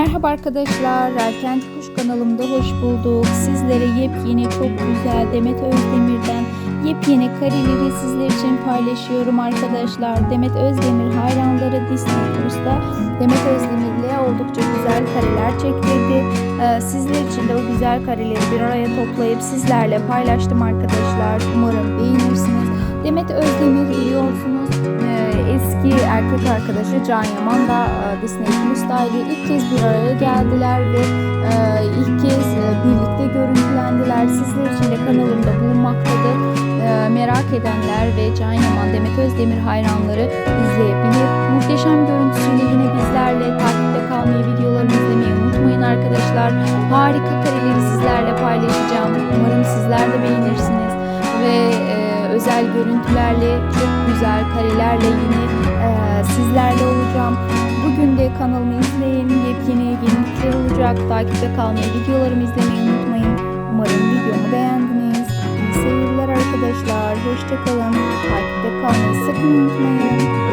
Merhaba arkadaşlar, Erken Kuş kanalımda hoş bulduk. Sizlere yepyeni çok güzel Demet Özdemir'den yepyeni kareleri sizler için paylaşıyorum arkadaşlar. Demet Özdemir hayranları Disney Plus'ta Demet Özdemir ile oldukça güzel kareler çektirdi. Ee, sizler için de o güzel kareleri bir araya toplayıp sizlerle paylaştım arkadaşlar. Umarım beğenirsiniz. Demet Özdemir biliyorsunuz erkek arkadaşı Can Yaman da e, Disney Plus'taydı. İlk kez bir araya geldiler ve e, ilk kez e, birlikte görüntülendiler. Sizler için de kanalımda bulunmaktadır. Merak edenler ve Can Yaman, Demet Özdemir hayranları izleyebilir. Muhteşem görüntüsüyle yine bizlerle takipte kalmayı, videolarımı izlemeyi unutmayın arkadaşlar. Harika kareleri sizlerle paylaşacağım. Umarım sizler de beğenirsiniz ve özel görüntülerle, çok güzel karelerle yine e, sizlerle olacağım. Bugün de kanalımı izleyin. Yepyeni yenilikler olacak. Takipte kalmayı, videolarımı izlemeyi unutmayın. Umarım videomu beğendiniz. İyi seyirler arkadaşlar. Hoşçakalın. Takipte kalmayı sakın unutmayın.